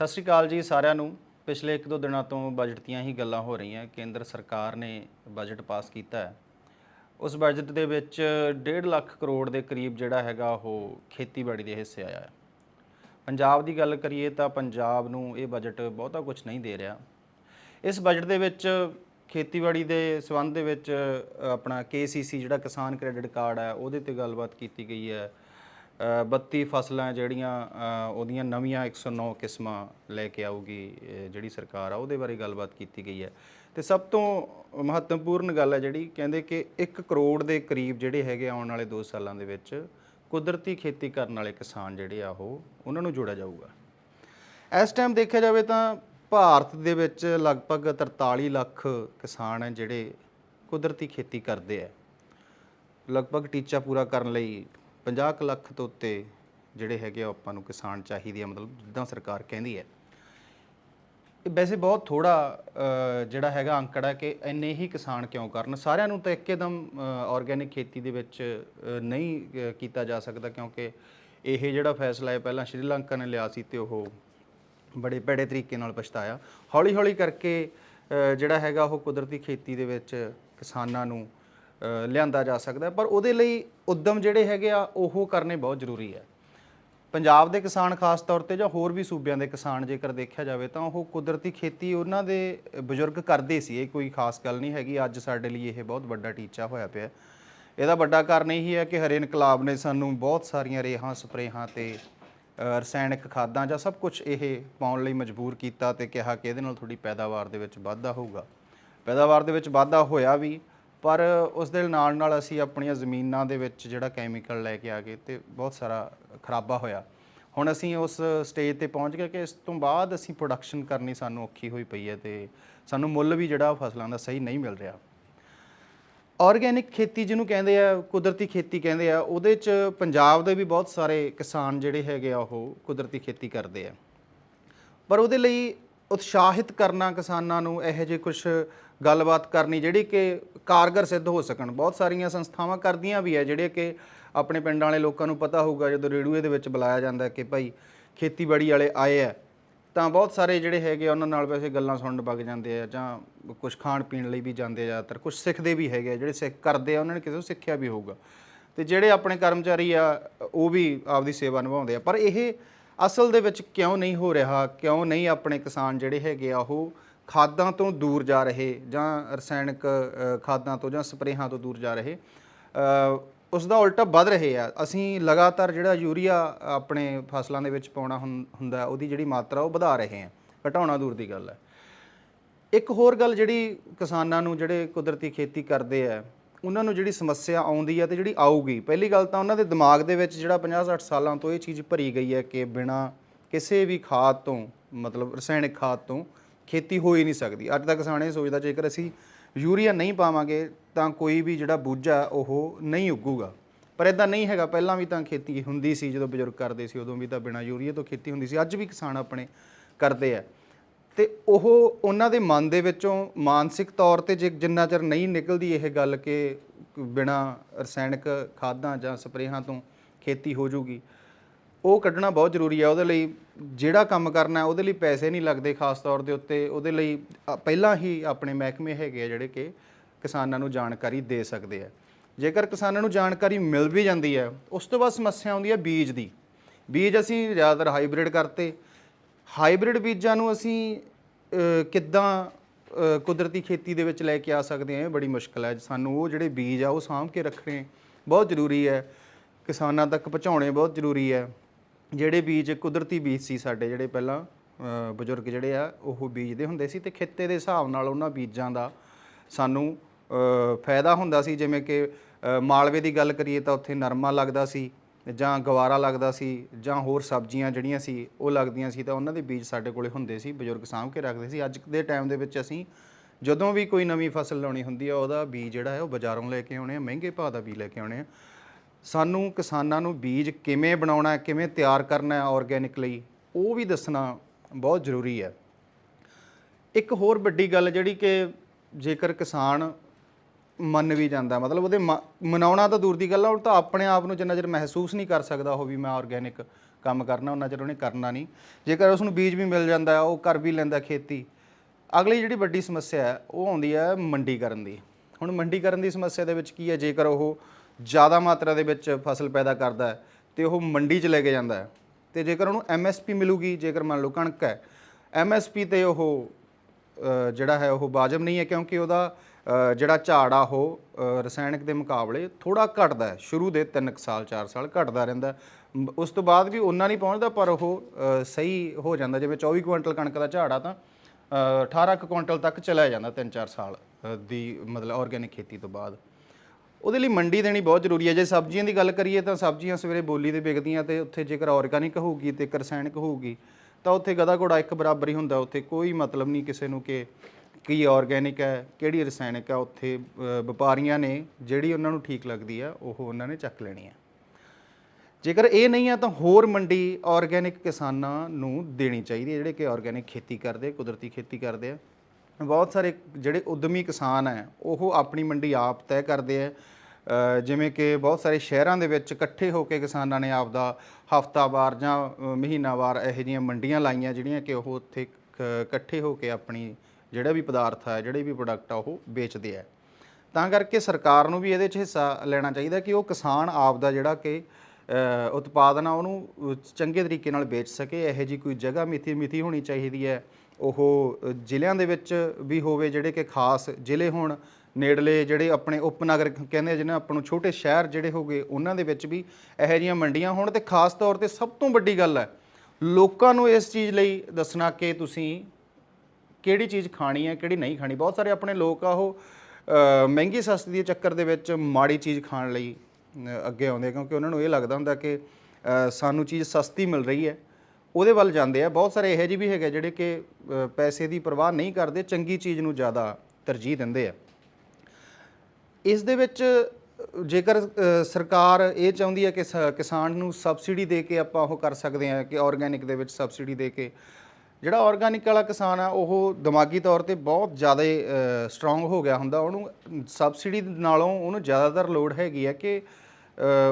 ਸਤਿ ਸ਼੍ਰੀ ਅਕਾਲ ਜੀ ਸਾਰਿਆਂ ਨੂੰ। ਪਿਛਲੇ 1-2 ਦਿਨਾਂ ਤੋਂ ਬਜਟ ਦੀਆਂ ਹੀ ਗੱਲਾਂ ਹੋ ਰਹੀਆਂ। ਕੇਂਦਰ ਸਰਕਾਰ ਨੇ ਬਜਟ ਪਾਸ ਕੀਤਾ ਹੈ। ਉਸ ਬਜਟ ਦੇ ਵਿੱਚ 1.5 ਲੱਖ ਕਰੋੜ ਦੇ ਕਰੀਬ ਜਿਹੜਾ ਹੈਗਾ ਉਹ ਖੇਤੀਬਾੜੀ ਦੇ ਹਿੱਸੇ ਆਇਆ ਹੈ। ਪੰਜਾਬ ਦੀ ਗੱਲ ਕਰੀਏ ਤਾਂ ਪੰਜਾਬ ਨੂੰ ਇਹ ਬਜਟ ਬਹੁਤਾ ਕੁਝ ਨਹੀਂ ਦੇ ਰਿਹਾ। ਇਸ ਬਜਟ ਦੇ ਵਿੱਚ ਖੇਤੀਬਾੜੀ ਦੇ ਸੰਬੰਧ ਦੇ ਵਿੱਚ ਅ, ਆਪਣਾ KCC ਜਿਹੜਾ ਕਿਸਾਨ ਕ੍ਰੈਡਿਟ ਕਾਰਡ ਹੈ ਉਹਦੇ ਤੇ ਗੱਲਬਾਤ ਕੀਤੀ ਗਈ ਹੈ। 32 ਫਸਲਾਂ ਜਿਹੜੀਆਂ ਉਹਦੀਆਂ ਨਵੀਆਂ 109 ਕਿਸਮਾਂ ਲੈ ਕੇ ਆਊਗੀ ਜਿਹੜੀ ਸਰਕਾਰ ਆ, ਉਹਦੇ ਬਾਰੇ ਗੱਲਬਾਤ ਕੀਤੀ ਗਈ ਹੈ। ਤੇ ਸਭ ਤੋਂ ਮਹੱਤਵਪੂਰਨ ਗੱਲ ਹੈ ਜਿਹੜੀ, ਕਹਿੰਦੇ ਕਿ 1 ਕਰੋੜ ਦੇ ਕਰੀਬ ਜਿਹੜੇ ਹੈਗੇ ਆਉਣ ਵਾਲੇ 2 ਸਾਲਾਂ ਦੇ ਵਿੱਚ, ਕੁਦਰਤੀ ਖੇਤੀ ਕਰਨ ਵਾਲੇ ਕਿਸਾਨ ਜਿਹੜੇ ਆ ਉਹ, ਉਹਨਾਂ ਨੂੰ ਜੋੜਿਆ ਜਾਊਗਾ। ਇਸ ਟਾਈਮ ਦੇਖਿਆ ਜਾਵੇ ਤਾਂ ਭਾਰਤ ਦੇ ਵਿੱਚ ਲਗਭਗ 43 ਲੱਖ ਕਿਸਾਨ ਹੈ ਜਿਹੜੇ ਕੁਦਰਤੀ ਖੇਤੀ ਕਰਦੇ ਆ। ਲਗਭਗ ਟੀਚਾ ਪੂਰਾ ਕਰਨ ਲਈ 50 ਕੁ ਲੱਖ ਤੋਂ ਉੱਤੇ ਜਿਹੜੇ ਹੈਗੇ ਆ ਆਪਾਂ ਨੂੰ ਕਿਸਾਨ ਚਾਹੀਦੇ ਆ, ਮਤਲਬ ਜਿੱਦਾਂ ਸਰਕਾਰ ਕਹਿੰਦੀ ਹੈ। ਇਹ ਵੈਸੇ ਬਹੁਤ ਥੋੜਾ ਜਿਹੜਾ ਹੈਗਾ ਅੰਕੜਾ ਕਿ ਇੰਨੇ ਹੀ ਕਿਸਾਨ ਕਿਉਂ ਕਰਨ? ਸਾਰਿਆਂ ਨੂੰ ਤਾਂ ਇੱਕਦਮ ਆਰਗੇਨਿਕ ਖੇਤੀ ਦੇ ਵਿੱਚ ਨਹੀਂ ਕੀਤਾ ਜਾ ਸਕਦਾ ਕਿਉਂਕਿ ਇਹ ਜਿਹੜਾ ਫੈਸਲਾ ਹੈ, ਪਹਿਲਾਂ ਸ਼੍ਰੀਲੰਕਾ ਨੇ ਲਿਆ ਸੀ ਤੇ ਉਹ ਬੜੇ ਭੈੜੇ ਤਰੀਕੇ ਨਾਲ ਪਛਤਾਇਆ। ਹੌਲੀ ਹੌਲੀ ਕਰਕੇ ਜਿਹੜਾ ਹੈਗਾ ਉਹ ਕੁਦਰਤੀ ਖੇਤੀ ਦੇ ਵਿੱਚ ਕਿਸਾਨਾਂ ਨੂੰ ਲਿਆਂਦਾ ਜਾ ਸਕਦਾ ਪਰ ਉਹਦੇ ਲਈ ਉਦਮ ਜਿਹੜੇ ਹੈਗੇ ਆ, ਉਹ ਕਰਨੇ ਬਹੁਤ ਜ਼ਰੂਰੀ ਹੈ। ਪੰਜਾਬ ਦੇ ਕਿਸਾਨ ਖਾਸ ਤੌਰ ਤੇ ਜਾਂ ਹੋਰ ਵੀ ਸੂਬਿਆਂ ਦੇ ਕਿਸਾਨ ਜੇਕਰ ਦੇਖਿਆ ਜਾਵੇ ਤਾਂ ਉਹ ਕੁਦਰਤੀ ਖੇਤੀ ਉਹਨਾਂ ਦੇ ਬਜ਼ੁਰਗ ਕਰਦੇ ਸੀ। ਇਹ ਕੋਈ ਖਾਸ ਗੱਲ ਨਹੀਂ ਹੈਗੀ। ਅੱਜ ਸਾਡੇ ਲਈ ਇਹ ਬਹੁਤ ਵੱਡਾ ਟੀਚਾ ਹੋਇਆ ਪਿਆ ਇਹਦਾ ਵੱਡਾ ਕਾਰਨ ਇਹ ਹੈ ਕਿ ਹਰੇ ਇਨਕਲਾਬ ਨੇ ਸਾਨੂੰ ਬਹੁਤ ਸਾਰੀਆਂ ਰੇਹਾਂ, ਸਪਰੇਹਾਂ ਤੇ ਰਸਾਇਣਿਕ ਖਾਦਾਂ ਜਾਂ ਸਭ ਕੁਝ ਇਹ ਪਾਉਣ ਲਈ ਮਜਬੂਰ ਕੀਤਾ ਤੇ ਕਿਹਾ ਕਿ ਇਹਦੇ ਨਾਲ ਤੁਹਾਡੀ ਪੈਦਾਵਾਰ ਦੇ ਵਿੱਚ ਵਾਧਾ ਹੋਊਗਾ। ਪੈਦਾਵਾਰ ਦੇ ਵਿੱਚ ਵਾਧਾ ਹੋਇਆ ਵੀ ਪਰ ਉਸ ਦੇ ਨਾਲ ਨਾਲ ਅਸੀਂ ਆਪਣੀਆਂ ਜ਼ਮੀਨਾਂ ਦੇ ਵਿੱਚ ਜਿਹੜਾ ਕੈਮੀਕਲ ਲੈ ਕੇ ਆ ਗਏ ਤੇ ਬਹੁਤ ਸਾਰਾ ਖਰਾਬਾ ਹੋਇਆ। ਹੁਣ ਅਸੀਂ ਉਸ ਸਟੇਜ ਤੇ ਪਹੁੰਚ ਗਏ ਕਿ ਇਸ ਤੋਂ ਬਾਅਦ ਅਸੀਂ ਪ੍ਰੋਡਕਸ਼ਨ ਕਰਨੀ ਸਾਨੂੰ ਔਖੀ ਹੋਈ ਪਈ ਹੈ ਤੇ ਸਾਨੂੰ ਮੁੱਲ ਵੀ ਜਿਹੜਾ ਫਸਲਾਂ ਦਾ ਸਹੀ ਨਹੀਂ ਮਿਲ ਰਿਹਾ। ਆਰਗੇਨਿਕ ਖੇਤੀ ਜਿਹਨੂੰ ਕਹਿੰਦੇ ਆ, ਕੁਦਰਤੀ ਖੇਤੀ ਕਹਿੰਦੇ ਆ, ਉਹਦੇ ਚ ਪੰਜਾਬ ਦੇ ਵੀ ਬਹੁਤ ਸਾਰੇ ਕਿਸਾਨ ਜਿਹੜੇ ਹੈਗੇ ਆ, ਉਹ ਕੁਦਰਤੀ ਖੇਤੀ ਕਰਦੇ ਆ। ਪਰ ਉਹਦੇ ਲਈ ਉਤਸ਼ਾਹਿਤ ਕਰਨਾ ਕਿਸਾਨਾਂ ਨੂੰ ਇਹੋ ਜਿਹੇ ਕੁਝ ਗੱਲਬਾਤ ਕਰਨੀ ਜਿਹੜੀ ਕਿ ਕਾਰਗਰ ਸਿੱਧ ਹੋ ਸਕਣ। ਬਹੁਤ ਸਾਰੀਆਂ ਸੰਸਥਾਵਾਂ ਕਰਦੀਆਂ ਵੀ ਹੈ ਜਿਹੜੇ ਕਿ ਆਪਣੇ ਪਿੰਡਾਂ ਵਾਲੇ ਲੋਕਾਂ ਨੂੰ ਪਤਾ ਹੋਊਗਾ ਜਦੋਂ ਰੇਡੂਏ ਦੇ ਵਿੱਚ ਬੁਲਾਇਆ ਜਾਂਦਾ ਕਿ ਭਾਈ ਖੇਤੀਬਾੜੀ ਵਾਲੇ ਆਏ ਆ ਤਾਂ ਬਹੁਤ ਸਾਰੇ ਜਿਹੜੇ ਹੈਗੇ ਆ, ਉਹਨਾਂ ਨਾਲ ਵੈਸੇ ਗੱਲਾਂ ਸੁਣਨ ਵਗ ਜਾਂਦੇ ਆ ਜਾਂ ਕੁਝ ਖਾਣ ਪੀਣ ਲਈ ਵੀ ਜਾਂਦੇ ਆ ਜ਼ਿਆਦਾਤਰ ਕੁਝ ਸਿੱਖਦੇ ਵੀ ਹੈਗੇ ਆ ਜਿਹੜੇ ਸਿੱਖ ਕਰਦੇ ਆ ਉਹਨਾਂ ਨੇ ਕਿਸੇ ਤੋਂ ਸਿੱਖਿਆ ਵੀ ਹੋਊਗਾ। ਤੇ ਜਿਹੜੇ ਆਪਣੇ ਕਰਮਚਾਰੀ ਆ ਉਹ ਵੀ ਆਪਦੀ ਸੇਵਾ ਨਿਭਾਉਂਦੇ ਆ। ਪਰ ਇਹ ਅਸਲ ਦੇ ਵਿੱਚ ਕਿਉਂ ਨਹੀਂ ਹੋ ਰਿਹਾ ਕਿਉਂ ਨਹੀਂ ਆਪਣੇ ਕਿਸਾਨ ਜਿਹੜੇ ਹੈਗੇ ਆ ਉਹ ਖਾਦਾਂ ਤੋਂ ਦੂਰ ਜਾ ਰਹੇ ਜਾਂ ਰਸਾਇਣਕ ਖਾਦਾਂ ਤੋਂ ਜਾਂ ਸਪਰੇਹਾਂ ਤੋਂ ਦੂਰ ਜਾ ਰਹੇ ਅ, ਉਸ ਦਾ ਉਲਟਾ ਵੱਧ ਰਹੇ ਆ। ਅਸੀਂ ਲਗਾਤਾਰ ਜਿਹੜਾ ਯੂਰੀਆ ਆਪਣੇ ਫਸਲਾਂ ਦੇ ਵਿੱਚ ਪਾਉਣਾ ਹੁੰ- ਹੁੰਦਾ ਉਹਦੀ ਜਿਹੜੀ ਮਾਤਰਾ ਉਹ ਵਧਾ ਰਹੇ ਆ ਘਟਾਉਣਾ ਦੂਰ ਦੀ ਗੱਲ ਹੈ। ਇੱਕ ਹੋਰ ਗੱਲ ਜਿਹੜੀ ਕਿਸਾਨਾਂ ਨੂੰ ਜਿਹੜੇ ਕੁਦਰਤੀ ਖੇਤੀ ਕਰਦੇ ਆ ਉਹਨਾਂ ਨੂੰ ਜਿਹੜੀ ਸਮੱਸਿਆ ਆਉਂਦੀ ਹੈ ਤੇ ਜਿਹੜੀ ਆਊਗੀ ਪਹਿਲੀ ਗੱਲ ਤਾਂ ਉਹਨਾਂ ਦੇ ਦਿਮਾਗ ਦੇ ਵਿੱਚ ਜਿਹੜਾ 50-60 ਸਾਲਾਂ ਤੋਂ ਇਹ ਚੀਜ਼ ਭਰੀ ਗਈ ਹੈ ਕਿ ਬਿਨਾ ਕਿਸੇ ਵੀ ਖਾਦ ਤੋਂ ਮਤਲਬ ਰਸਾਇਣਿਕ ਖਾਦ ਤੋਂ ਖੇਤੀ ਹੋ ਹੀ ਨਹੀਂ ਸਕਦੀ। ਅੱਜ ਦਾ ਕਿਸਾਨ ਇਹ ਸੋਚਦਾ, ਜੇਕਰ ਅਸੀਂ ਯੂਰੀਆ ਨਹੀਂ ਪਾਵਾਂਗੇ, ਤਾਂ ਕੋਈ ਵੀ ਜਿਹੜਾ ਬੂਝਾ, ਉਹ ਨਹੀਂ ਉੱਗੂਗਾ। ਪਰ ਇਦਾਂ ਨਹੀਂ ਹੈਗਾ। ਪਹਿਲਾਂ ਵੀ ਤਾਂ ਖੇਤੀ ਹੁੰਦੀ ਸੀ, ਜਦੋਂ ਬਜ਼ੁਰਗ ਕਰਦੇ ਸੀ, ਉਦੋਂ ਵੀ ਤਾਂ ਬਿਨਾਂ ਯੂਰੀਆ ਤੋਂ ਖੇਤੀ ਹੁੰਦੀ ਸੀ। ਅੱਜ ਵੀ ਕਿਸਾਨ ਆਪਣੇ ਕਰਦੇ ਆ। ਤੇ ਉਹ ਉਹਨਾਂ ਦੇ ਮਨ ਦੇ ਵਿੱਚੋਂ ਮਾਨਸਿਕ ਤੌਰ ਤੇ ਜੇ ਜਿੰਨਾ ਚਿਰ ਨਹੀਂ ਨਿਕਲਦੀ ਇਹ ਗੱਲ ਕਿ ਬਿਨਾ ਰਸਾਇਣਿਕ ਖਾਦਾਂ ਜਾਂ ਸਪਰੇਹਾਂ ਤੋਂ ਖੇਤੀ ਹੋ ਜੂਗੀ ਉਹ ਕੱਢਣਾ ਬਹੁਤ ਜ਼ਰੂਰੀ ਹੈ ਉਹਦੇ ਲਈ ਜਿਹੜਾ ਕੰਮ ਕਰਨਾ ਉਹਦੇ ਲਈ ਪੈਸੇ ਨਹੀਂ ਲੱਗਦੇ ਖਾਸ ਤੌਰ ਦੇ ਉੱਤੇ ਉਹਦੇ ਲਈ ਅ, ਪਹਿਲਾਂ ਹੀ ਆਪਣੇ ਮਹਿਕਮੇ ਹੈਗੇ ਆ ਜਿਹੜੇ ਕਿ ਕਿਸਾਨਾਂ ਨੂੰ ਜਾਣਕਾਰੀ ਦੇ ਸਕਦੇ ਆ। ਜੇਕਰ ਕਿਸਾਨਾਂ ਨੂੰ ਜਾਣਕਾਰੀ ਮਿਲ ਵੀ ਜਾਂਦੀ ਹੈ ਉਸ ਤੋਂ ਬਾਅਦ ਸਮੱਸਿਆ ਆਉਂਦੀ ਹੈ ਬੀਜ ਦੀ। ਬੀਜ ਅਸੀਂ ਜ਼ਿਆਦਾਤਰ ਹਾਈਬ੍ਰਿਡ ਕਰਤੇ। ਹਾਈਬ੍ਰਿਡ ਬੀਜਾਂ ਨੂੰ ਅਸੀਂ ਅ, ਕਿੱਦਾਂ ਅ, ਕੁਦਰਤੀ ਖੇਤੀ ਦੇ ਵਿੱਚ ਲੈ ਕੇ ਆ ਸਕਦੇ ਹਾਂ ਇਹ ਬੜੀ ਮੁਸ਼ਕਲ ਹੈ ਸਾਨੂੰ ਉਹ ਜਿਹੜੇ ਬੀਜ ਆ ਉਹ ਸਾਂਭ ਕੇ ਰੱਖਣੇ ਬਹੁਤ ਜ਼ਰੂਰੀ ਹੈ ਕਿਸਾਨਾਂ ਤੱਕ ਪਹੁੰਚਾਉਣੇ ਬਹੁਤ ਜ਼ਰੂਰੀ ਹੈ ਜਿਹੜੇ ਬੀਜ ਕੁਦਰਤੀ ਬੀਜ ਸੀ ਸਾਡੇ ਜਿਹੜੇ ਪਹਿਲਾਂ ਬਜ਼ੁਰਗ ਜਿਹੜੇ ਆ, ਉਹ ਬੀਜਦੇ ਹੁੰਦੇ ਸੀ ਤੇ ਖਿੱਤੇ ਦੇ ਹਿਸਾਬ ਨਾਲ ਉਹਨਾਂ ਬੀਜਾਂ ਦਾ ਸਾਨੂੰ ਫਾਇਦਾ ਹੁੰਦਾ ਸੀ। ਜਿਵੇਂ ਕਿ ਮਾਲਵੇ ਦੀ ਗੱਲ ਕਰੀਏ ਤਾਂ ਉੱਥੇ ਨਰਮਾ ਲੱਗਦਾ ਸੀ ਜਾਂ ਗਵਾਰਾ ਲੱਗਦਾ ਸੀ ਜਾਂ ਹੋਰ ਸਬਜ਼ੀਆਂ ਜਿਹੜੀਆਂ ਸੀ ਉਹ ਲੱਗਦੀਆਂ ਸੀ ਤਾਂ ਉਹਨਾਂ ਦੇ ਬੀਜ ਸਾਡੇ ਕੋਲੇ ਹੁੰਦੇ ਸੀ, ਬਜ਼ੁਰਗ ਸਾਂਭ ਕੇ ਰੱਖਦੇ ਸੀ। ਅੱਜ ਦੇ ਟਾਈਮ ਦੇ ਵਿੱਚ ਅਸੀਂ ਜਦੋਂ ਵੀ ਕੋਈ ਨਵੀਂ ਫਸਲ ਲਾਉਣੀ ਹੁੰਦੀ ਆ, ਉਹਦਾ ਬੀਜ ਜਿਹੜਾ ਹੈ ਉਹ ਬਾਜ਼ਾਰੋਂ ਲੈ ਕੇ ਆਉਣੇ ਆ, ਮਹਿੰਗੇ ਭਾਅ ਦਾ ਬੀਜ ਲੈ ਕੇ ਆਉਣੇ ਆ। ਸਾਨੂੰ ਕਿਸਾਨਾਂ ਨੂੰ ਬੀਜ ਕਿਵੇਂ ਬਣਾਉਣਾ ਹੈ, ਕਿਵੇਂ ਤਿਆਰ ਕਰਨਾ ਹੈ ਆਰਗੇਨਿਕ ਲਈ, ਉਹ ਵੀ ਦੱਸਣਾ ਬਹੁਤ ਜ਼ਰੂਰੀ ਹੈ। ਇੱਕ ਹੋਰ ਵੱਡੀ ਗੱਲ ਜਿਹੜੀ ਕਿ ਜੇਕਰ ਕਿਸਾਨ ਮੰਨ ਵੀ ਜਾਂਦਾ, ਮਤਲਬ ਉਹਦੇ ਮ- ਮਨਾਉਣਾ ਤਾਂ ਦੂਰ ਦੀ ਗੱਲ ਆ, ਉਹ ਤਾਂ ਆਪਣੇ ਆਪ ਨੂੰ ਜਿੰਨਾ ਚਿਰ ਮਹਿਸੂਸ ਨਹੀਂ ਕਰ ਸਕਦਾ ਉਹ ਵੀ ਮੈਂ ਆਰਗੇਨਿਕ ਕੰਮ ਕਰਨਾ ਉਹਨਾਂ ਚਿਰ ਉਹਨੇ ਕਰਨਾ ਨਹੀਂ। ਜੇਕਰ ਉਸ ਨੂੰ ਬੀਜ ਵੀ ਮਿਲ ਜਾਂਦਾ, ਉਹ ਕਰ ਵੀ ਲੈਂਦਾ ਖੇਤੀ। ਅਗਲੀ ਜਿਹੜੀ ਵੱਡੀ ਸਮੱਸਿਆ ਹੈ, ਉਹ ਆਉਂਦੀ ਹੈ ਮੰਡੀਕਰਨ ਦੀ। ਹੁਣ ਮੰਡੀਕਰਨ ਦੀ ਸਮੱਸਿਆ ਦੇ ਵਿੱਚ ਕੀ ਹੈ, ਜੇਕਰ ਉਹ ਜ਼ਿਆਦਾ ਮਾਤਰਾ ਦੇ ਵਿੱਚ ਫਸਲ ਪੈਦਾ ਕਰਦਾ ਹੈ ਤੇ ਉਹ ਮੰਡੀ 'ਚ ਲੈ ਕੇ ਜਾਂਦਾ ਹੈ। ਤੇ ਜੇਕਰ ਉਹਨੂੰ ਐਮਐਸਪੀ ਮਿਲੂਗੀ ਜੇਕਰ ਮੰਨ ਲਓ ਕਣਕ ਹੈ ਐਮਐਸਪੀ ਤੇ ਉਹ ਜਿਹੜਾ ਹੈ ਉਹ ਵਾਜਬ ਨਹੀਂ ਹੈ ਕਿਉਂਕਿ ਉਹਦਾ ਜਿਹੜਾ ਝਾੜ ਆ ਉਹ ਰਸਾਇਣਿਕ ਦੇ ਮੁਕਾਬਲੇ ਥੋੜਾ ਘਟਦਾ ਹੈ। ਸ਼ੁਰੂ ਦੇ 3 ਸਾਲ 4 ਸਾਲ ਘਟਦਾ ਰਹਿੰਦਾ ਉਸ ਤੋਂ ਬਾਅਦ ਵੀ ਉਹਨਾਂ ਨਹੀਂ ਪਹੁੰਚਦਾ ਪਰ ਉਹ ਸਹੀ ਹੋ ਜਾਂਦਾ। ਜਿਵੇਂ 24 ਕੁਇੰਟਲ ਕਣਕ ਦਾ ਝਾੜ ਆ ਤਾਂ ਅ, 18 ਕੁ ਕੁਇੰਟਲ ਤੱਕ ਚਲਾ ਜਾਂਦਾ 3-4 ਸਾਲ ਦੀ ਮਤਲਬ ਆਰਗੇਨਿਕ ਖੇਤੀ ਤੋਂ ਬਾਅਦ। ਉਹਦੇ ਲਈ ਮੰਡੀ ਦੇਣੀ ਬਹੁਤ ਜ਼ਰੂਰੀ ਹੈ। ਜੇ ਸਬਜ਼ੀਆਂ ਦੀ ਗੱਲ ਕਰੀਏ ਤਾਂ ਸਬਜ਼ੀਆਂ ਸਵੇਰੇ ਬੋਲੀ ਤੇ ਵਿਕਦੀਆਂ ਤੇ ਉੱਥੇ ਜੇਕਰ ਆਰਗੇਨਿਕ ਹੋਊਗੀ ਤੇ ਇੱਕ ਰਸਾਇਣਿਕ ਹੋਊਗੀ, ਤਾਂ ਉੱਥੇ ਗਦਾ ਘੋੜਾ ਇੱਕ ਬਰਾਬਰ ਹੀ ਹੁੰਦਾ। ਉੱਥੇ ਕੋਈ ਮਤਲਬ ਨਹੀਂ ਕਿਸੇ ਨੂੰ ਕਿ ਕੀ ਆਰਗੇਨਿਕ ਹੈ, ਕਿਹੜੀ ਰਸਾਇਣਿਕ ਹੈ। ਉੱਥੇ ਵਪਾਰੀਆਂ ਨੇ ਜਿਹੜੀ ਉਹਨਾਂ ਨੂੰ ਠੀਕ ਲੱਗਦੀ ਹੈ, ਉਹ ਉਹਨਾਂ ਨੇ ਚੱਕ ਲੈਣੀ ਹੈ। ਜੇਕਰ ਇਹ ਨਹੀਂ ਆ ਤਾਂ ਹੋਰ ਮੰਡੀ ਆਰਗੇਨਿਕ ਕਿਸਾਨਾਂ ਨੂੰ ਦੇਣੀ ਚਾਹੀਦੀ ਹੈ, ਜਿਹੜੇ ਕਿ ਆਰਗੇਨਿਕ ਖੇਤੀ ਕਰਦੇ, ਕੁਦਰਤੀ ਖੇਤੀ ਕਰਦੇ ਆ। ਬਹੁਤ ਸਾਰੇ ਜਿਹੜੇ ਉਦਮੀ ਕਿਸਾਨ ਹੈ ਉਹ ਆਪਣੀ ਮੰਡੀ ਆਪ ਤੈਅ ਕਰਦੇ ਆ ਜਿਵੇਂ ਕਿ ਬਹੁਤ ਸਾਰੇ ਸ਼ਹਿਰਾਂ ਦੇ ਵਿੱਚ ਇਕੱਠੇ ਹੋ ਕੇ ਕਿਸਾਨਾਂ ਨੇ ਆਪ ਦਾ ਹਫਤਾਵਾਰ ਜਾਂ ਅ, ਮਹੀਨਾਵਾਰ ਇਹੋ ਜਿਹੀਆਂ ਮੰਡੀਆਂ ਲਾਈਆਂ ਜਿਹੜੀਆਂ ਕਿ ਉਹ ਉੱਥੇ ਕ- ਇਕੱਠੇ ਹੋ ਕੇ ਆਪਣੀ ਜਿਹੜਾ ਵੀ ਪਦਾਰਥ ਹੈ ਜਿਹੜੇ ਵੀ ਪ੍ਰੋਡਕਟ ਆ ਉਹ ਵੇਚਦੇ ਆ ਤਾਂ ਕਰਕੇ ਸਰਕਾਰ ਨੂੰ ਵੀ ਇਹਦੇ 'ਚ ਹਿੱਸਾ ਲੈਣਾ ਚਾਹੀਦਾ ਕਿ ਉਹ ਕਿਸਾਨ ਆਪ ਦਾ ਜਿਹੜਾ ਕਿ ਉਤਪਾਦਨ ਆ ਉਹਨੂੰ ਚੰਗੇ ਤਰੀਕੇ ਨਾਲ ਵੇਚ ਸਕੇ। ਇਹੋ ਜੀ ਕੋਈ ਜਗ੍ਹਾ ਮਿਥੀ ਮਿਥੀ ਹੋਣੀ ਚਾਹੀਦੀ ਹੈ। ਉਹ ਜ਼ਿਲ੍ਹਿਆਂ ਦੇ ਵਿੱਚ ਵੀ ਹੋਵੇ ਜਿਹੜੇ ਕਿ ਖਾਸ ਜ਼ਿਲ੍ਹੇ ਹੋਣ। ਨੇੜਲੇ ਜਿਹੜੇ ਆਪਣੇ ਉਪਨਗਰ ਕਹਿੰਦੇ ਆ, ਜਿਹਨਾਂ ਆਪਾਂ ਨੂੰ ਛੋਟੇ ਸ਼ਹਿਰ ਜਿਹੜੇ ਹੋਗੇ ਉਹਨਾਂ ਦੇ ਵਿੱਚ ਵੀ ਇਹੋ ਜਿਹੀਆਂ ਮੰਡੀਆਂ ਹੋਣ ਤੇ ਖਾਸ ਤੌਰ ਤੇ ਸਭ ਤੋਂ ਵੱਡੀ ਗੱਲ ਹੈ, ਲੋਕਾਂ ਨੂੰ ਇਸ ਚੀਜ਼ ਲਈ ਦੱਸਣਾ ਕਿ ਤੁਸੀਂ ਕਿਹੜੀ ਚੀਜ਼ ਖਾਣੀ ਹੈ, ਕਿਹੜੀ ਨਹੀਂ ਖਾਣੀ। ਬਹੁਤ ਸਾਰੇ ਆਪਣੇ ਲੋਕ ਆ ਉਹ ਮਹਿੰਗੀ ਸਸਤੀ ਦੇ ਚੱਕਰ ਦੇ ਵਿੱਚ ਮਾੜੀ ਚੀਜ਼ ਖਾਣ ਲਈ ਅ, ਅੱਗੇ ਆਉਂਦੇ ਆ ਕਿਉਂਕਿ ਉਹਨਾਂ ਨੂੰ ਇਹ ਲੱਗਦਾ ਹੁੰਦਾ ਕਿ ਅ, ਸਾਨੂੰ ਚੀਜ਼ ਸਸਤੀ ਮਿਲ ਰਹੀ ਹੈ। ਉਹਦੇ ਵੱਲ ਜਾਂਦੇ ਆ। ਬਹੁਤ ਸਾਰੇ ਇਹੋ ਜਿਹੇ ਵੀ ਹੈਗੇ ਜਿਹੜੇ ਕਿ ਅ, ਪੈਸੇ ਦੀ ਪਰਵਾਹ ਨਹੀਂ ਕਰਦੇ ਚੰਗੀ ਚੀਜ਼ ਨੂੰ ਜ਼ਿਆਦਾ ਤਰਜੀਹ ਦਿੰਦੇ ਆ। ਇਸ ਦੇ ਵਿੱਚ ਅ, ਜੇਕਰ ਅ, ਸਰਕਾਰ ਇਹ ਚਾਹੁੰਦੀ ਹੈ ਕਿ ਸ- ਕਿਸਾਨ ਨੂੰ ਸਬਸਿਡੀ ਦੇ ਕੇ ਆਪਾਂ ਉਹ ਕਰ ਸਕਦੇ ਹਾਂ ਕਿ ਆਰਗੇਨਿਕ ਦੇ ਵਿੱਚ ਸਬਸਿਡੀ ਦੇ ਕੇ ਜਿਹੜਾ ਆਰਗੇਨਿਕ ਵਾਲਾ ਕਿਸਾਨ ਆ, ਉਹ ਦਿਮਾਗੀ ਤੌਰ ਤੇ ਬਹੁਤ ਜ਼ਿਆਦਾ ਸਟਰੋਂਗ ਹੋ ਗਿਆ ਹੁੰਦਾ। ਉਹਨੂੰ ਸਬਸਿਡੀ ਨਾਲੋਂ ਉਹਨੂੰ ਜ਼ਿਆਦਾਤਰ ਲੋੜ ਹੈਗੀ ਹੈ ਕਿ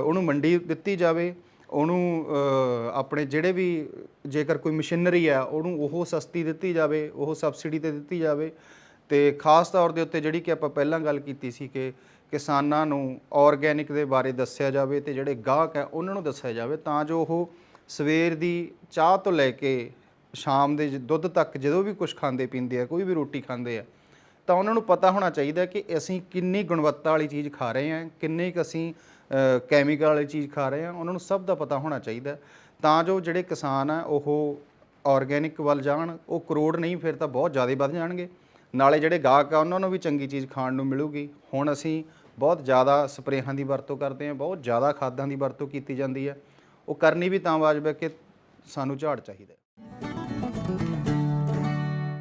ਉਹਨੂੰ ਮੰਡੀ ਦਿੱਤੀ ਜਾਵੇ। ਉਹਨੂੰ ਆਪਣੇ ਜਿਹੜੇ ਵੀ ਜੇਕਰ ਕੋਈ ਮਸ਼ੀਨਰੀ ਆ, ਉਹਨੂੰ ਉਹ ਸਸਤੀ ਦਿੱਤੀ ਜਾਵੇ, ਉਹ ਸਬਸਿਡੀ ਤੇ ਦਿੱਤੀ ਜਾਵੇ। ਤੇ ਖਾਸ ਤੌਰ ਦੇ ਉੱਤੇ ਜਿਹੜੀ ਕਿ ਆਪਾਂ ਪਹਿਲਾਂ ਗੱਲ ਕੀਤੀ ਸੀ ਕਿ ਕਿਸਾਨਾਂ ਨੂੰ ਆਰਗੇਨਿਕ ਦੇ ਬਾਰੇ ਦੱਸਿਆ ਜਾਵੇ ਤੇ ਜਿਹੜੇ ਗਾਹਕ ਹੈ ਉਹਨਾਂ ਨੂੰ ਦੱਸਿਆ ਜਾਵੇ, ਤਾਂ ਜੋ ਉਹ ਸਵੇਰ ਦੀ ਚਾਹ ਤੋਂ ਲੈ ਕੇ ਸ਼ਾਮ ਦੇ ਜ- ਦੁੱਧ ਤੱਕ ਜਦੋਂ ਵੀ ਕੁਝ ਖਾਂਦੇ ਪੀਂਦੇ ਆ, ਕੋਈ ਵੀ ਰੋਟੀ ਖਾਂਦੇ ਆ, ਤਾਂ ਉਹਨਾਂ ਨੂੰ ਪਤਾ ਹੋਣਾ ਚਾਹੀਦਾ ਕਿ ਅਸੀਂ ਕਿੰਨੀ ਗੁਣਵੱਤਾ ਵਾਲੀ ਚੀਜ਼ ਖਾ ਰਹੇ ਹਾਂ, ਕਿੰਨੀ ਕੁ ਅਸੀਂ ਕੈਮੀਕਲ ਵਾਲੀ ਚੀਜ਼ ਖਾ ਰਹੇ ਹਾਂ, ਉਹਨਾਂ ਨੂੰ ਸਭ ਦਾ ਪਤਾ ਹੋਣਾ ਚਾਹੀਦਾ। ਤਾਂ ਜੋ ਜਿਹੜੇ ਕਿਸਾਨ ਆ, ਉਹ ਆਰਗੇਨਿਕ ਵੱਲ ਜਾਣ, ਉਹ ਕਰੋੜ ਨਹੀਂ, ਫਿਰ ਤਾਂ ਬਹੁਤ ਜ਼ਿਆਦਾ ਵੱਧ ਜਾਣਗੇ। ਨਾਲੇ ਜਿਹੜੇ ਗਾਹਕ ਆ, ਉਹਨਾਂ ਨੂੰ ਵੀ ਚੰਗੀ ਚੀਜ਼ ਖਾਣ ਨੂੰ ਮਿਲੂਗੀ। ਹੁਣ ਅਸੀਂ ਬਹੁਤ ਜ਼ਿਆਦਾ ਸਪਰੇਹਾਂ ਦੀ ਵਰਤੋਂ ਕਰਦੇ ਹਾਂ, ਬਹੁਤ ਜ਼ਿਆਦਾ ਖਾਦਾਂ ਦੀ ਵਰਤੋਂ ਕੀਤੀ ਜਾਂਦੀ ਹੈ। ਉਹ ਕਰਨੀ ਵੀ ਤਾਂ ਵਾਜਬ ਹੈ ਕਿ ਸਾਨੂੰ ਝਾੜ ਚਾਹੀਦਾ